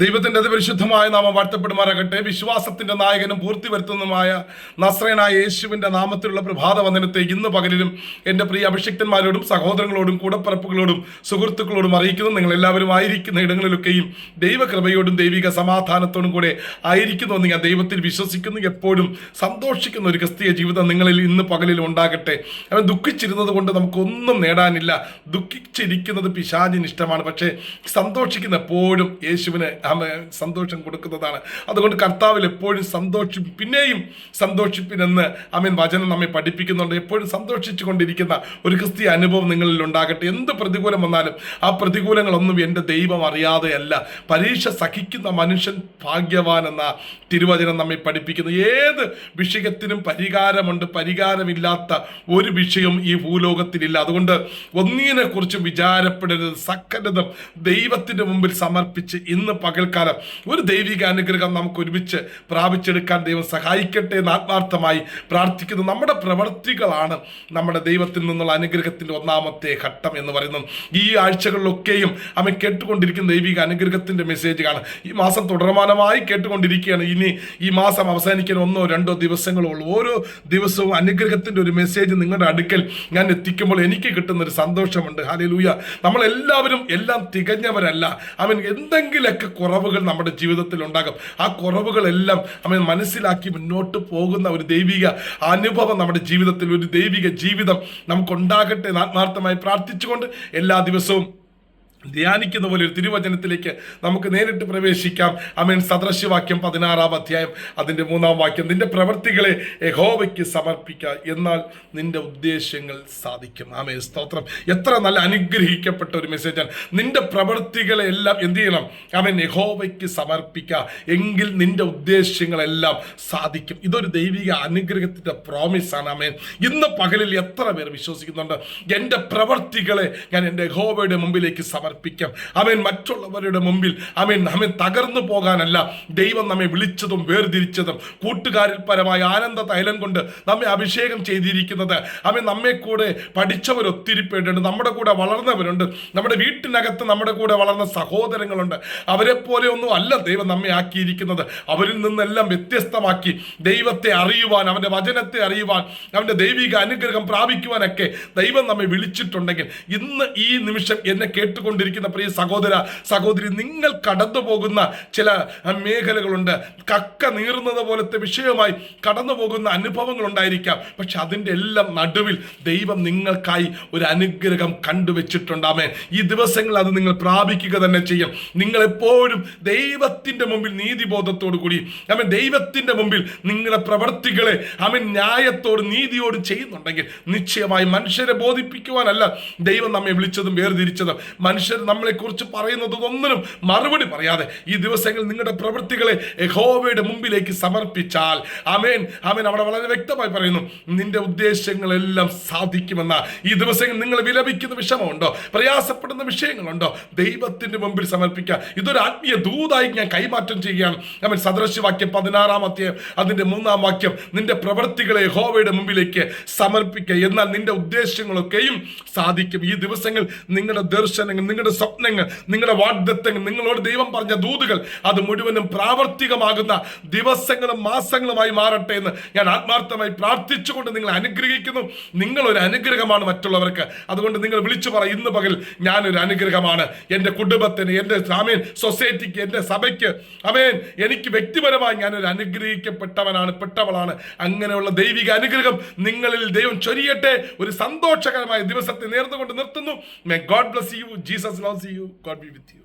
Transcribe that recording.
ദൈവത്തിന്റെ അതിപരിശുദ്ധമായ നാമം വാഴ്ത്തപ്പെടുമാറാകട്ടെ. വിശ്വാസത്തിന്റെ നായകനും പൂർത്തി വരുത്തുന്നതുമായ നസ്രനായ യേശുവിന്റെ നാമത്തിലുള്ള പ്രഭാത വന്ദനത്തെ ഇന്ന് പകലിലും എന്റെ പ്രിയ അഭിഷിക്തന്മാരോടും സഹോദരങ്ങളോടും കൂടപ്പറപ്പുകളോടും സുഹൃത്തുക്കളോടും അറിയിക്കുന്നു നിങ്ങൾ എല്ലാവരും ആയിരിക്കുന്ന ഇടങ്ങളിലൊക്കെയും ദൈവകൃപയോടും ദൈവിക സമാധാനത്തോടും കൂടെ ആയിരിക്കുന്നു ആയിരിക്കുന്നുവെന്ന് ഞാൻ ദൈവത്തിൽ വിശ്വസിക്കുന്നു. എപ്പോഴും സന്തോഷിക്കുന്ന ഒരു ക്രിസ്തീയ ജീവിതം നിങ്ങളിൽ ഇന്ന് പകലിലും ഉണ്ടാകട്ടെ. അവൻ ദുഃഖിച്ചിരുന്നത് കൊണ്ട് നമുക്കൊന്നും നേടാനില്ല. ദുഃഖിച്ചിരിക്കുന്നത് പിശാചിന് ഇഷ്ടമാണ് പക്ഷേ സന്തോഷിക്കുന്ന എപ്പോഴും യേശുവിന് ആമ സന്തോഷം കൊടുക്കുന്നതാണ്. അതുകൊണ്ട് കർത്താവിൽ എപ്പോഴും സന്തോഷി പിന്നെയും സന്തോഷിപ്പിനെന്ന് അമീൻ വചനം നമ്മെ പഠിപ്പിക്കുന്നുണ്ട്. എപ്പോഴും സന്തോഷിച്ചു കൊണ്ടിരിക്കുന്ന ഒരു ക്രിസ്തീയ അനുഭവം നിങ്ങളിൽ ഉണ്ടാകട്ടെ. എന്ത് പ്രതികൂലം വന്നാലും ആ പ്രതികൂലങ്ങളൊന്നും എന്റെ ദൈവം അറിയാതെയല്ല പരീക്ഷ സഹിക്കുന്ന മനുഷ്യൻ ഭാഗ്യവാൻ എന്ന തിരുവചനം നമ്മെ പഠിപ്പിക്കുന്നു. ഏത് വിഷയത്തിനും പരിഹാരമുണ്ട്. പരിഹാരമില്ലാത്ത ഒരു വിഷയം ഈ ഭൂലോകത്തിലില്ല. അതുകൊണ്ട് ഒന്നിനെ കുറിച്ചും വിചാരപ്പെടരുത്. സക്കലതും ദൈവത്തിന്റെ മുമ്പിൽ സമർപ്പിച്ച് ഇന്ന് പകൽക്കാലം ഒരു ദൈവിക അനുഗ്രഹം നമുക്ക് ഒരുമിച്ച് പ്രാപിച്ചെടുക്കാൻ ദൈവം സഹായിക്കട്ടെ എന്ന് ആത്മാർത്ഥമായി പ്രാർത്ഥിക്കുന്നു. നമ്മുടെ പ്രവൃത്തികളാണ് നമ്മുടെ ദൈവത്തിൽ നിന്നുള്ള അനുഗ്രഹത്തിന്റെ ഒന്നാമത്തെ ഘട്ടം എന്ന് പറയുന്നത് ഈ ആഴ്ചകളിലൊക്കെയും അവൻ കേട്ടുകൊണ്ടിരിക്കുന്ന ദൈവിക അനുഗ്രഹത്തിന്റെ മെസ്സേജ് കാണാം ഈ മാസം തുടർമാനമായി കേട്ടുകൊണ്ടിരിക്കുകയാണ്. ഇനി ഈ മാസം അവസാനിക്കാൻ ഒന്നോ രണ്ടോ ദിവസങ്ങളോ ഉള്ളൂ. ഓരോ ദിവസവും അനുഗ്രഹത്തിന്റെ ഒരു മെസ്സേജ് നിങ്ങളുടെ അടുക്കൽ ഞാൻ എത്തിക്കുമ്പോൾ എനിക്ക് കിട്ടുന്ന ഒരു സന്തോഷമുണ്ട്. ഹാലൂയ നമ്മളെല്ലാവരും എല്ലാം തികഞ്ഞവരല്ല. അവൻ എന്തെങ്കിലുമൊക്കെ കുറവുകൾ നമ്മുടെ ജീവിതത്തിൽ ഉണ്ടാകും ആ കുറവുകളെല്ലാം നമ്മൾ മനസ്സിലാക്കി മുന്നോട്ട് പോകുന്ന ഒരു ദൈവിക അനുഭവം നമ്മുടെ ജീവിതത്തിൽ ഒരു ദൈവിക ജീവിതം നമുക്കുണ്ടാകട്ടെ ആത്മാർത്ഥമായി പ്രാർത്ഥിച്ചുകൊണ്ട് എല്ലാ ദിവസവും ധ്യാനിക്കുന്ന പോലെ ഒരു തിരുവചനത്തിലേക്ക് നമുക്ക് നേരിട്ട് പ്രവേശിക്കാം. അമേൻ. സദൃശ്യവാക്യം പതിനാറാം അധ്യായം. അതിന്റെ മൂന്നാം വാക്യം. നിന്റെ പ്രവൃത്തികളെ യഹോവയ്ക്ക് സമർപ്പിക്കുക എന്നാൽ നിന്റെ ഉദ്ദേശ്യങ്ങൾ സാധിക്കും. ആമേ സ്തോത്രം. എത്ര നല്ല അനുഗ്രഹിക്കപ്പെട്ട ഒരു മെസ്സേജാണ് നിന്റെ പ്രവൃത്തികളെ എല്ലാം എന്ത് ചെയ്യണം? അവൻ യഹോവയ്ക്ക് സമർപ്പിക്കുക എങ്കിൽ നിന്റെ ഉദ്ദേശ്യങ്ങളെല്ലാം സാധിക്കും. ഇതൊരു ദൈവിക അനുഗ്രഹത്തിന്റെ പ്രോമിസാണ് ആമേൻ. ഇന്ന് പകലിൽ എത്ര പേർ വിശ്വസിക്കുന്നുണ്ട്? എന്റെ പ്രവൃത്തികളെ ഞാൻ എന്റെ യഹോവയുടെ മുമ്പിലേക്ക് സമർപ്പിക്കാം. അവൻ മറ്റുള്ളവരുടെ മുമ്പിൽ അവൻ നമ്മെ തകർന്നു പോകാനല്ല. ദൈവം നമ്മെ വിളിച്ചതും വേർതിരിച്ചതും കൂട്ടുകാരിൽ പരമായ ആനന്ദ തൈലം കൊണ്ട് നമ്മെ അഭിഷേകം ചെയ്തിരിക്കുന്നത്. അവൻ നമ്മെ കൂടെ പഠിച്ചവർ ഒത്തിരി നമ്മുടെ കൂടെ വളർന്നവരുണ്ട്. നമ്മുടെ വീട്ടിനകത്ത് നമ്മുടെ കൂടെ വളർന്ന സഹോദരങ്ങളുണ്ട്. അവരെ പോലെ ഒന്നും അല്ല ദൈവം നമ്മെ ആക്കിയിരിക്കുന്നത്. അവരിൽ നിന്നെല്ലാം വ്യത്യസ്തമാക്കി ദൈവത്തെ അറിയുവാൻ അവന്റെ വചനത്തെ അറിയുവാൻ അവന്റെ ദൈവിക അനുഗ്രഹം പ്രാപിക്കുവാനൊക്കെ ദൈവം നമ്മെ വിളിച്ചിട്ടുണ്ടെങ്കിൽ ഇന്ന് ഈ നിമിഷം എന്നെ കേട്ടുകൊണ്ടിരിക്കുന്ന പ്രിയ സഹോദര സഹോദരി നിങ്ങൾ കടന്നു പോകുന്ന ചില മേഖലകളുണ്ട്. കക്ക നീറുന്നത് പോലത്തെ വിഷയമായി കടന്നു പോകുന്ന അനുഭവങ്ങൾ ഉണ്ടായിരിക്കാം പക്ഷെ അതിന്റെ എല്ലാം നടുവിൽ ദൈവം നിങ്ങൾക്കായി ഒരു അനുഗ്രഹം കണ്ടുവച്ചിട്ടുണ്ടാമേ ഈ ദിവസങ്ങൾ അത് നിങ്ങൾ പ്രാപിക്കുക തന്നെ ചെയ്യും. നിങ്ങളെപ്പോഴും ദൈവത്തിന്റെ മുമ്പിൽ നീതിബോധത്തോടു കൂടി. അവൻ ദൈവത്തിന്റെ മുമ്പിൽ നിങ്ങളുടെ പ്രവർത്തികളെ അവൻ ന്യായത്തോട് നീതിയോട് ചെയ്യുന്നുണ്ടെങ്കിൽ നിശ്ചയമായി മനുഷ്യരെ ബോധിപ്പിക്കുവാനല്ല ദൈവം നമ്മെ വിളിച്ചതും വേർതിരിച്ചതും. മനുഷ്യർ നമ്മളെക്കുറിച്ച് പറയുന്നത് ഒന്നിനും മറുപടി പറയാതെ ഈ ദിവസങ്ങൾ നിങ്ങളുടെ പ്രവൃത്തികളെ യഹോവയുടെ മുമ്പിലേക്ക് സമർപ്പിച്ചാൽ. അമേൻ അമേൻ അവിടെ വളരെ വ്യക്തമായി പറയുന്നു നിന്റെ ഉദ്ദേശങ്ങളെല്ലാം സാധിക്കുമെന്ന ഈ ദിവസങ്ങൾ നിങ്ങൾ വിലപിക്കുന്ന വിഷമമുണ്ടോ? പ്രയാസപ്പെടുന്ന വിഷയങ്ങളുണ്ടോ? ദൈവത്തിന്റെ മുമ്പിൽ സമർപ്പിക്കുക. ഇതൊരു ആത്മീയ ദൂതായി ഞാൻ കൈമാറ്റം ചെയ്യുകയാണ്. അവൻ സദൃശ്യവാക്യം പതിനാറാം അധ്യായം അതിന്റെ മൂന്നാം വാക്യം നിന്റെ പ്രവൃത്തികളെ യഹോവയുടെ മുമ്പിലേക്ക് സമർപ്പിക്കുക എന്നാൽ നിന്റെ ഉദ്ദേശങ്ങളൊക്കെയും സാധിക്കും. ഈ ദിവസങ്ങൾ നിങ്ങളുടെ ദർശനങ്ങൾ നിങ്ങളുടെ സ്വപ്നങ്ങൾ നിങ്ങളുടെ വാഗ്ദത്തങ്ങൾ നിങ്ങളോട് ദൈവം പറഞ്ഞ ദൂതുകൾ അത് മുഴുവനും പ്രാവർത്തികമാകുന്ന ദിവസങ്ങളും മാസങ്ങളുമായി മാറട്ടെ എന്ന് ഞാൻ ആത്മാർത്ഥമായി പ്രാർത്ഥിച്ചുകൊണ്ട് നിങ്ങൾ അനുഗ്രഹിക്കുന്നു. നിങ്ങൾ ഒരു അനുഗ്രഹമാണ് മറ്റുള്ളവർക്ക്. അതുകൊണ്ട് നിങ്ങൾ വിളിച്ചു പറ ഇന്ന് പകൽ ഞാനൊരു അനുഗ്രഹമാണ്. എന്റെ കുടുംബത്തിന് എന്റെ ആമേൻ സൊസൈറ്റിക്ക് എന്റെ സഭയ്ക്ക്. അമേൻ എനിക്ക് വ്യക്തിപരമായി ഞാനൊരു അനുഗ്രഹിക്കപ്പെട്ടവനാണ് പെട്ടവളാണ്. അങ്ങനെയുള്ള ദൈവിക അനുഗ്രഹം നിങ്ങളിൽ ദൈവം ചൊരിയട്ടെ. ഒരു സന്തോഷകരമായ ദിവസത്തെ നേർന്നുകൊണ്ട് നിർത്തുന്നു. May God bless you Jesus loves you God be with you